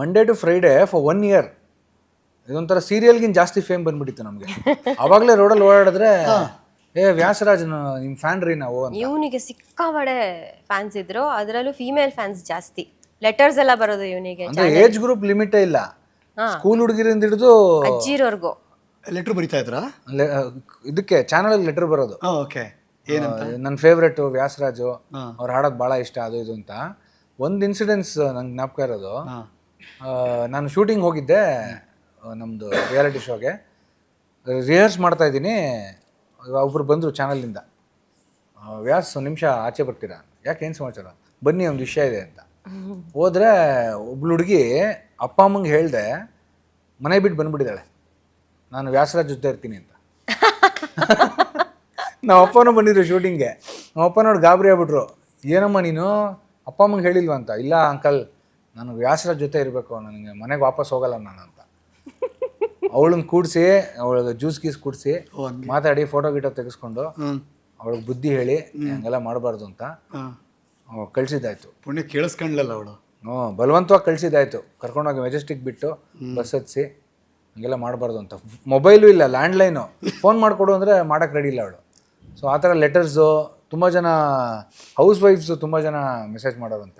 Monday to Friday for one year ಇದೊಂಥರ ಸೀರಿಯಲ್ಗಿಂತ ಜಾಸ್ತಿ ಫೇಮ್ ಬಂದ್ಬಿಟ್ಟಿತ್ತು ನಮಗೆ. ಅವಾಗಲೇ ರೋಡಲ್ಲಿ ಓಡಾಡಿದ್ರೆ ಏ ವ್ಯಾಸರಾಜ್ ನಿಮ್ಮ ಫ್ಯಾನ್ ರೀ ನಾವು ಅಂತ. ಇವನಿಗೆ ಸಿಕ್ಕಾಬಡೆ ಫ್ಯಾನ್ಸ್ ಇದ್ರು. ಅದರಲ್ಲೂ ಫೀಮೇಲ್ ಫ್ಯಾನ್ಸ್ ಜಾಸ್ತಿ. ಲೆಟರ್ಸ್ ಎಲ್ಲ ಬರೋದು ಇವನಿಗೆ ಅಂದ್ರೆ ಏಜ್ ಗ್ರೂಪ್ ಲಿಮಿಟ್ ಇಲ್ಲ. ಸ್ಕೂಲ್ ಹುಡುಗಿರಿಂದ ಹಿಡಿದು ಅಜ್ಜಿರೋರ್ಗು. ಲೆಟರ್ ಬರಿತಾ ಇದ್ರಾ? ಲೆ- ಇದಕ್ಕೆ ಚಾನಲ್ ಲೆಟರ್ ಬರೋದು. ಓಕೆ ಏನಂತ? ನನ್ನ ಫೇವ್ರೆಟ್ ವ್ಯಾಸರಾಜು ಅವ್ರು ಹಾಡೋದು ಭಾಳ ಇಷ್ಟ ಅದು ಇದು ಅಂತ. ಒಂದು ಇನ್ಸಿಡೆನ್ಸ್ ನಂಗೆ ಜ್ಞಾಪಕ ಇರೋದು. ನಾನು ಶೂಟಿಂಗ್ ಹೋಗಿದ್ದೆ ನಮ್ಮದು ರಿಯಾಲಿಟಿ ಶೋಗೆ ರಿಹರ್ಸ್ ಮಾಡ್ತಾ ಇದ್ದೀನಿ. ಒಬ್ರು ಬಂದರು ಚಾನಲಿಂದ ವ್ಯಾಸ್ ನಿಮಿಷ ಆಚೆ ಬರ್ತೀರಾ? ಯಾಕೆ ಏನು ಸಮಾಚಾರ? ಬನ್ನಿ, ಒಂದು ವಿಷಯ ಇದೆ ಅಂತ. ಹೋದರೆ ಒಬ್ಳು ಹುಡುಗಿ ಅಪ್ಪ, ಅಮ್ಮಂಗೆ ಹೇಳಿದೆ, ಮನೆ ಬಿಟ್ಟು ಬಂದ್ಬಿಟ್ಟಿದ್ದಾಳೆ. ನಾನು ವ್ಯಾಸರಾಜ್ ಜೊತೆ ಇರ್ತೀನಿ ಅಂತ. ನಮ್ಮ ಅಪ್ಪನೂ ಬಂದಿದ್ರು ಶೂಟಿಂಗ್ಗೆ ನಮ್ಮ ಅಪ್ಪ ನೋಡಿ ಗಾಬರಿ ಆಗ್ಬಿಟ್ರು. ಏನಮ್ಮ ನೀನು? ಅಪ್ಪ, ಅಮ್ಮಂಗೆ ಹೇಳಿಲ್ವ ಅಂತ? ಇಲ್ಲ ಅಂಕಲ್ ನಾನು ವ್ಯಾಸರ ಜೊತೆ ಇರಬೇಕು ನನಗೆ ಮನೆಗೆ ವಾಪಸ್ ಹೋಗಲ್ಲ ನಾನು ಅಂತ. ಅವಳನ್ನ ಕೂಡಿಸಿ ಅವಳಿಗೆ ಜ್ಯೂಸ್ ಗೀಸ್ ಕೂಡಿಸಿ ಮಾತಾಡಿ ಫೋಟೋ ಗಿಟೋ ತೆಗೆಸ್ಕೊಂಡು ಅವಳಿಗೆ ಬುದ್ಧಿ ಹೇಳಿ ಹಂಗೆಲ್ಲ ಮಾಡಬಾರ್ದು ಅಂತ. ಕಳ್ಸಿದ್ದಾಯ್ತು. ಪುಣ್ಯ ಕೇಳಿಸ್ಕೊಂಡ್ಲಲ್ಲ ಅವಳು? ಹ್ಞೂ ಬಲವಂತವಾಗಿ ಕಳ್ಸಿದ್ದಾಯ್ತು. ಕರ್ಕೊಂಡೋಗಿ ಮೆಜೆಸ್ಟಿಕ್ ಬಿಟ್ಟು ಬಸ್ ಹತ್ಸಿ ಹಂಗೆಲ್ಲ ಮಾಡಬಾರ್ದು ಅಂತ. ಮೊಬೈಲು ಇಲ್ಲ ಲ್ಯಾಂಡ್ಲೈನು. ಫೋನ್ ಮಾಡಿಕೊಡು ಅಂದರೆ ಮಾಡೋಕ್ಕೆ ರೆಡಿ ಇಲ್ಲ ಅವಳು. ಸೊ ಆ ಥರ ಲೆಟರ್ಸು ತುಂಬ ಜನ ಹೌಸ್ ವೈಫ್ಸು ತುಂಬ ಜನ ಮೆಸೇಜ್ ಮಾಡೋರಂತೆ.